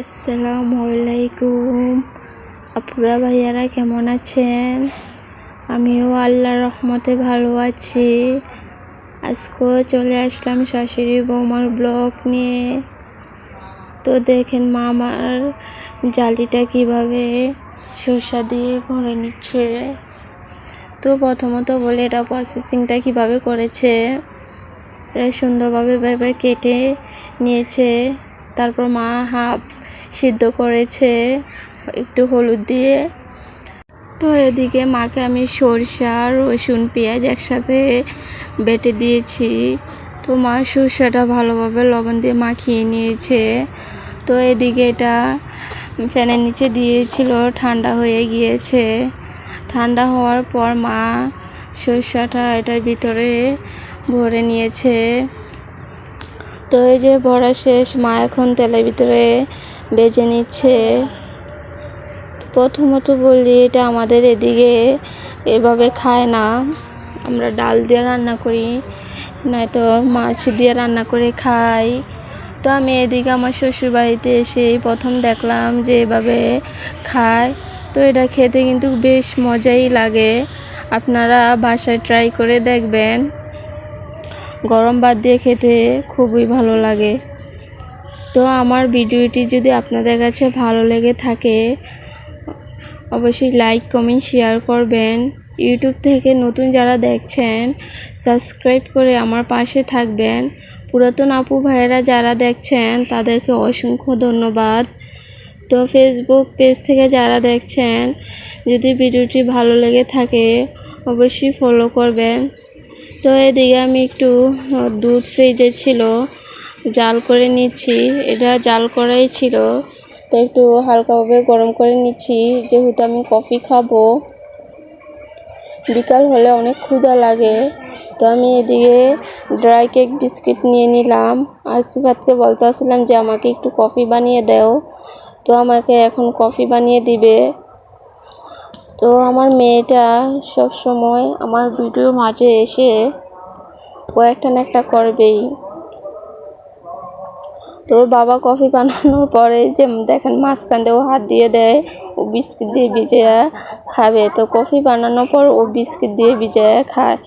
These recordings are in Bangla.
আসসালামু আলাইকুম আপুরা ভাইয়ারা কেমন আছেন? আমিও আল্লাহর রহমতে ভালো আছি। আজকেও চলে আসলাম শাশুড়ি বৌমার ব্লগ নিয়ে। তো দেখেন মা আমার জালিটা কীভাবে সর্ষা দিয়ে ভরে নিচ্ছে। তো প্রথমত বলে এটা প্রসেসিংটা কীভাবে করেছে। এটা সুন্দরভাবে ভাবে কেটে নিয়েছে। তারপর মা হাফ সিদ্ধ করেছে, একটু হলুদ দিয়ে। তো এদিকে মাকে আমি সরষা, রসুন, পেঁয়াজ একসাথে বেটে দিয়েছি। তো মা সরষাটা ভালোভাবে লবণ দিয়ে মাখিয়ে নিয়েছে। তো এদিকে এটা ফ্যানের নিচে দিয়েছিল, ঠান্ডা হয়ে গিয়েছে। ঠান্ডা হওয়ার পর মা সরষাটা এটার ভিতরে ভরে নিয়েছে। তো এই যে ভরা শেষ, মা এখন তেলের ভিতরে বেজে নিচ্ছে। প্রথমত বলি, এটা আমাদের এদিকে এভাবে খায় না। আমরা ডাল দিয়ে রান্না করি, নয়তো মাছ দিয়ে রান্না করে খাই। তো আমি এদিকে আমার শ্বশুর বাড়িতে এসে প্রথম দেখলাম যে এভাবে খায়। তো এটা খেতে কিন্তু বেশ মজাই লাগে। আপনারা বাসায় ট্রাই করে দেখবেন। গরম ভাত দিয়ে খেতে খুবই ভালো লাগে। তো আমার ভিডিওটি যদি আপনাদের কাছে ভালো লেগে থাকে, অবশ্যই লাইক কমেন্ট শেয়ার করবেন। ইউটিউব থেকে নতুন যারা দেখছেন সাবস্ক্রাইব করে আমার পাশে থাকবেন। পুরাতন আপু ভাইয়েরা যারা দেখছেন, তাদেরকে অসংখ্য ধন্যবাদ। তো ফেসবুক পেজ থেকে যারা দেখছেন, যদি ভিডিওটি ভালো লেগে থাকে, অবশ্যই ফলো করবেন। তো এদিকে আমি একটু, দুধ ফ্রিজে ছিল। জাল করে নিচ্ছি। এটা জাল করাই ছিল। তো একটু হালকাভাবে গরম করে নিচ্ছি। যেহেতু আমি কফি খাব, বিকাল হলে অনেক ক্ষুধা লাগে। তো আমি এদিকে ড্রাই কেক বিস্কিট নিয়ে নিলাম। আর সিফাতকে বলতে আসছিলাম যে, আমাকে একটু কফি বানিয়ে দাও। তো আমাকে এখন কফি বানিয়ে দিবে। তো আমার মেয়েটা সব সময় আমার ভিডিও মাঝে এসে কয়েকটা না একটা করবেই। তো বাবা কফি বানানোর পরে যে দেখেন মাঝখান দিয়ে ও হাত দিয়ে দেয়, ও বিস্কিট দিয়ে ভিজে খাবে। তো কফি বানানোর পর ও বিস্কিট দিয়ে ভিজে খায়।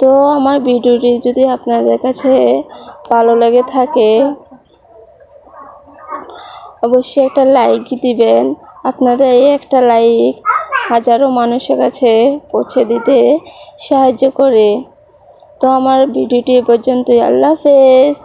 তো আমার ভিডিওটি যদি আপনাদের কাছে ভালো লেগে থাকে, অবশ্যই একটা লাইক দিবেন। আপনাদের এই একটা লাইক হাজারো মানুষের কাছে পৌঁছে দিতে সাহায্য করে। তো আমার ভিডিওটি এ পর্যন্তই। আল্লাহ হাফেজ।